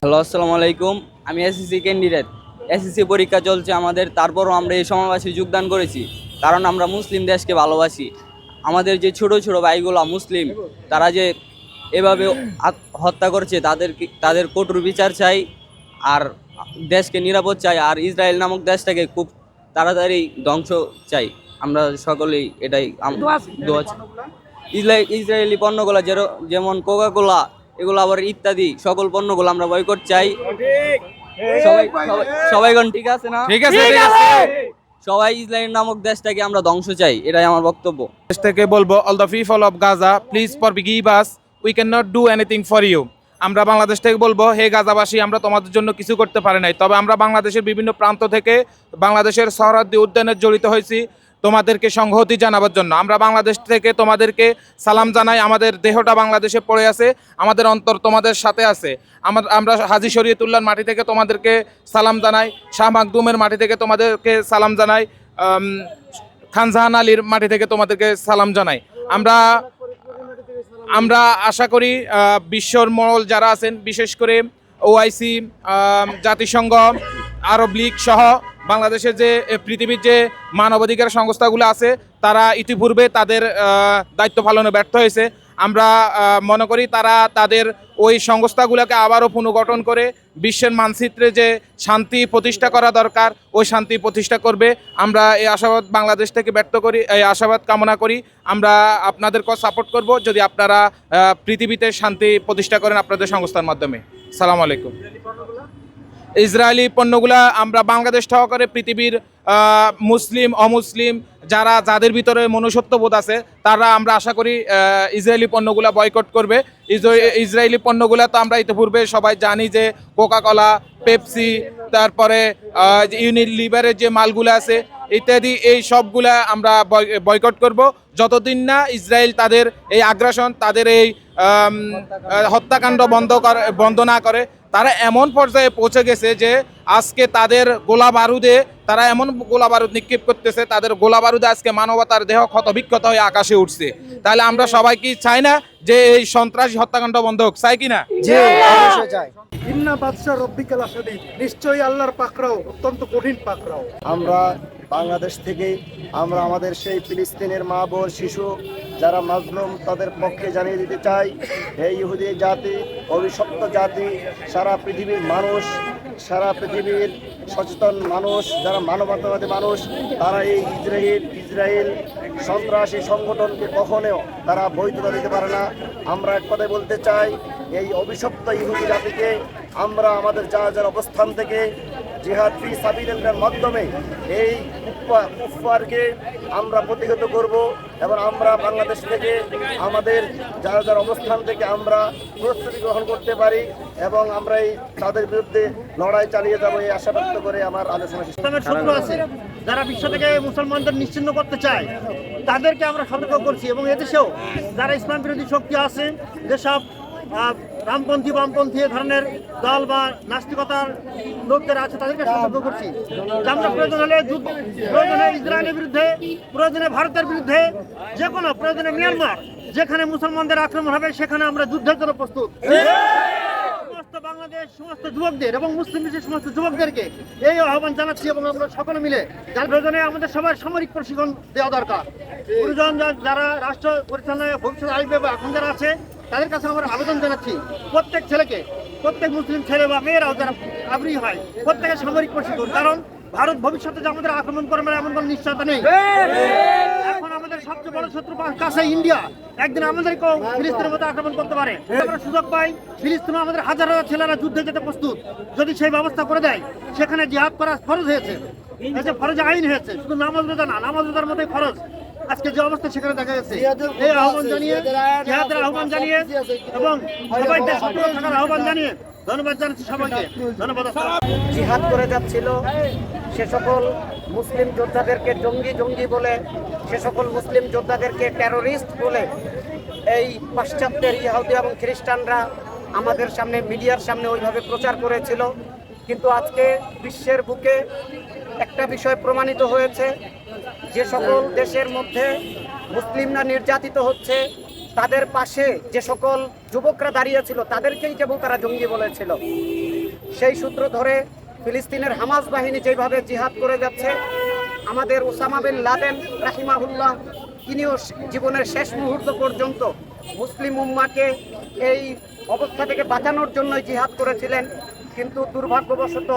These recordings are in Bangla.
হ্যালো, আসসালামু আলাইকুম। আমি এসএসসি ক্যান্ডিডেট। এসএসসি পরীক্ষা চলছে আমাদের, তারপরও আমরা এই সমাবেশে যোগদান করেছি। কারণ আমরা মুসলিম দেশকে ভালোবাসি। আমাদের যে ছোট ছোট ভাইগুলো মুসলিম, তারা যে এভাবে হত্যা করছে তাদের তাদের কঠোর বিচার চাই আর দেশকে নিরাপদ চাই। আর ইসরায়েল নামক দেশটাকে খুব তাড়াতাড়ি ধ্বংস চাই। আমরা সকলেই এটাই দোয়া ইসরায়েল ইসরায়েলি পণ্যগুলো যের- যেমন কোকা কোলা এগুলো আবার ইত্যাদি সকল পণ্যগুলো আমরা বয়কট চাই। সবাই সবাই- সবাইগণ ঠিক আছে না? ঠিক আছে ঠিক আছে। সবাই ইসরায়েল নামক দেশটাকে আমরা ধ্বংস চাই এটাই আমার বক্তব্য। দেশটাকে বলব all the people of Gaza please forgive us we can not do anything for you আমরা বাংলাদেশ থেকে বলব, হে গাজাবাসী, আমরা তোমাদের জন্য কিছু করতে পারি নাই। তবে আমরা বাংলাদেশের বিভিন্ন প্রান্ত থেকে বাংলাদেশের সহরাদি উদ্যানে জড়িত হয়েছি। তোমাদেরকে সংহতি জানাবার জন্য। আমরা বাংলাদেশ থেকে তোমাদেরকে সালাম জানাই। আমাদের দেহটা বাংলাদেশে পড়ে আছে। আমাদের অন্তর তোমাদের সাথে আছে। আমার আমরা হাজি শরীয়তুল্লাহর মাটি থেকে তোমাদেরকে সালাম জানাই। শাহ মাকদুমের মাটি থেকে তোমাদেরকে সালাম জানাই। খানজাহান আলীর মাটি থেকে তোমাদেরকে সালাম জানাই। আমরা আমরা আশা করি বিশ্বর মরল যারা আছেন, বিশেষ করে ওআইসি জাতিসংঘ, আরব লীগ সহ বাংলাদেশের যে পৃথিবীর যে মানবাধিকার সংস্থাগুলো আছে, তারা ইতিপূর্বে তাদের দায়িত্ব পালনে ব্যর্থ হয়েছে। আমরা মনে করি তারা তাদের ওই সংস্থাগুলোকে আবারও পুনর্গঠন করে বিশ্বের মানচিত্রে যে শান্তি প্রতিষ্ঠা করা দরকার, ওই শান্তি প্রতিষ্ঠা করবে। আমরা এই আশাবাদ বাংলাদেশ থেকে ব্যক্ত করি, এই আশাবাদ কামনা করি। আমরা আপনাদের আপনাদেরকে সাপোর্ট করব যদি আপনারা পৃথিবীতে শান্তি প্রতিষ্ঠা করেন আপনাদের সংস্থার মাধ্যমে। সালাম আলাইকুম। ইসরায়েলি পণ্যগুলা আমরা বাংলাদেশ সহকারে পৃথিবীর মুসলিম, অমুসলিম, যারা যাদের ভিতরে মনুষ্যত্ববোধ আছে, তারা আমরা আশা করি ইসরায়েলি পণ্যগুলা বয়কট করবে। ইসরা- ইসরায়েলি পণ্যগুলা তো আমরা ইতিপূর্বে সবাই জানি যে কোকা কলা পেপসি তারপরে ইউনিট লিভারের যে মালগুলো আছে, ইত্যাদি, এই সবগুলা আমরা বয়- বয়কট করব। যতদিন না ইসরায়েল তাদের এই আগ্রাসন, তাদের এই হত্যাকাণ্ড বন্ধ বন্ধ না করে তারা এমন পর্যায়ে পৌঁছে গেছে যে আজকে তাদের গোলা বারুদে তারা এমন গোলা বারুদ নিক্ষেপ করতেছে তাদের গোলা বারুদে আজকে মানবতার দেহ ক্ষতবিক্ষত হয়ে আকাশে উঠছে। তাহলে আমরা সবাই কি চাই না যে এই সন্ত্রাসী হত্যাকাণ্ড বন্ধ হোক? চাই কি না? নিশ্চয়ই আল্লাহর পাকড়াও অত্যন্ত কঠিন পাকড়াও। আমরা বাংলাদেশ থেকে আমরা আমাদের সেই ফিলিস্তিনের মা বোন শিশু যারা মাজলুম তাদের পক্ষে জানিয়ে দিতে চাই এই ইহুদি জাতি অভিশপ্ত জাতি সারা পৃথিবীর মানুষ সারা পৃথিবীর সচেতন মানুষ, যারা মানবতাবাদী মানুষ, তারা এই ইসরায়েল ইসরায়েল সন্ত্রাসী সংগঠনকে কখনো তারা বৈধতা দিতে পারে না। আমরা এক কথায় বলতে চাই, এই অভিশপ্ত ইহুদি জাতিকে আমরা আমাদের যা যার অবস্থান থেকে জিহাদ সাবিলের মাধ্যমে এই কুফা- কুফফারকে আমরা প্রতিহত করব এবং আমরা বাংলাদেশ থেকে আমাদের যারা যার অবস্থান থেকে আমরা প্রস্তুতি গ্রহণ করতে পারি এবং আমরা এই তাদের বিরুদ্ধে লড়াই চালিয়ে যাব এই আশা ব্যক্ত করে আমার আলোচনা ইসলামের শত্রু আছে, যারা বিশ্ব থেকে মুসলমানদের নিশ্চিন্ন করতে চায়, তাদেরকে আমরা সতর্ক করছি এবং এদেশেও যারা ইসলাম বিরোধী শক্তি আছে, যেসব রামপন্থী, বামপন্থী ধরনের দল বা নাস্তিকতার লোকদের আছে, তাদেরকে সতর্ক করছি। আমরা প্রয়োজন হলে প্রয়োজনে ইসরায়েলের বিরুদ্ধে, প্রয়োজনে ভারতের বিরুদ্ধে, যে কোনো প্রয়োজনে মিয়ানমার, যেখানে মুসলমানদের আক্রমণ হবে, সেখানে আমরা যুদ্ধের জন্য প্রস্তুত। সমস্ত বাংলাদেশ, সমস্ত যুবকদের এবং মুসলিম বিশ্বের সমস্ত যুবকদেরকে এই আহ্বান জানাচ্ছি এবং আমরা সকলে মিলে যার প্রয়োজনে আমাদের সবার সামরিক প্রশিক্ষণ দেওয়া দরকার। গুরুজন যারা রাষ্ট্র পরিচালনায় ভবিষ্যৎ আসবে বা এখন যারা আছে তাদের কাছে আমরা আবেদন জানাচ্ছি, প্রত্যেক ছেলেকে, প্রত্যেক মুসলিম ছেলে বা মেয়েরাও যারা আগ্রহী হয়, প্রত্যেকের সামরিক প্রশিক্ষণ। কারণ ভারত ভবিষ্যতে যে আমাদের আক্রমণ করবে এমন কোনো নিশ্চয়তা নেই। এখন আমাদের সবচেয়ে বড় শত্রু কাছে ইন্ডিয়া। একদিন আমাদেরকেও ফিলিস্তিনের মতো আক্রমণ করতে পারে। আমরা সুযোগ পাই, ফিলিস্তিনে আমাদের হাজার হাজার ছেলেরা যুদ্ধে যেতে প্রস্তুত। যদি সেই ব্যবস্থা করে দেয়, সেখানে জিহাদ করা ফরজ হয়েছে। ফরজ আইন হয়েছে, শুধু নামাজ রোজা না, নামাজ রোজার মতোই ফরজ। আজকে যে অবস্থা সেখানে দেখা গেছে এই আহ্বান জানিয়ে জিহাদের আহ্বান জানিয়ে এবং সবাইকে সতর্ক থাকার আহ্বান জানিয়ে ধন্যবাদ জানাচ্ছি সবাইকে। ধন্যবাদ জিহাদ করে যাচ্ছিল। সে সকল মুসলিম যোদ্ধাদেরকে জঙ্গি জঙ্গি বলে সে সকল মুসলিম যোদ্ধাদেরকে টেরোরিস্ট বলে এই পাশ্চাত্যের ইহুদি এবং খ্রিস্টানরা আমাদের সামনে মিডিয়ার সামনে ওইভাবে প্রচার করেছিল। কিন্তু আজকে বিশ্বের বুকে একটা বিষয় প্রমাণিত হয়েছে যে সকল দেশের মধ্যে মুসলিমরা নির্যাতিত হচ্ছে, তাদের পাশে যে সকল যুবকরা দাঁড়িয়েছিল তাদেরকেই কেবল তারা জঙ্গি বলেছিল। সেই সূত্র ধরে ফিলিস্তিনের হামাস বাহিনী যেভাবে জিহাদ করে যাচ্ছে, আমাদের ওসামা বিন লাদেন রাহিমাহুল্লাহ, তিনিও জীবনের শেষ মুহূর্ত পর্যন্ত মুসলিম উম্মাকে এই অবস্থা থেকে বাঁচানোর জন্য জিহাদ করেছিলেন। কিন্তু দুর্ভাগ্যবশত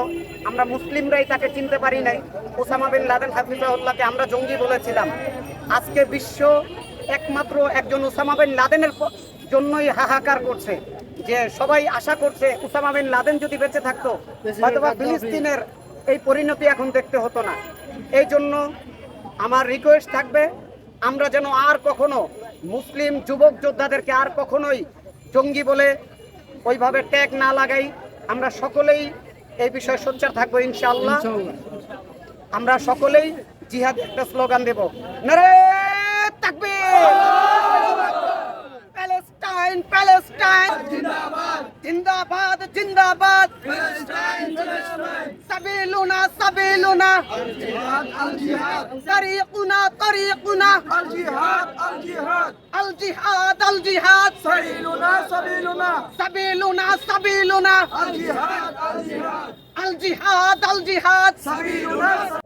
আমরা মুসলিমরাই তাকে চিনতে পারি নাই। ওসামা বিন লাদেন হাফিজাউল্লাহকে আমরা জঙ্গি বলেছিলাম। আজকে বিশ্ব একমাত্র একজন ওসামা বিন লাদেনের জন্যই হাহাকার করছে যে সবাই আশা করছে উসামা বিন লাদেন যদি বেঁচে থাকতো হয়তোবা ফিলিস্তিনের এই পরিণতি এখন দেখতে হতো না। এই জন্য আমার রিকোয়েস্ট থাকবে আমরা যেন আর কখনো মুসলিম যুবক যোদ্ধাদেরকে আর কখনোই জঙ্গি বলে ওইভাবে ট্যাগ না লাগাই। আমরা সকলেই এই বিষয়ে সোচ্চার থাকব, ইনশাআল্লাহ। আমরা সকলেই জিহাদ একটা স্লোগান দেব। নারে থাকবে প্যালেস্টাইন প্যালেস্টাইন! জিন্দাবাদ! জিন্দাবাদ জিন্দাবাদ! ويلنا سبيلنا الجهاد الجهاد طريقنا طريقنا الجهاد الجهاد الجهاد الجهاد سبيلنا سبيلنا سبيلنا سبيلنا الجهاد الجهاد الجهاد الجهاد سبيلنا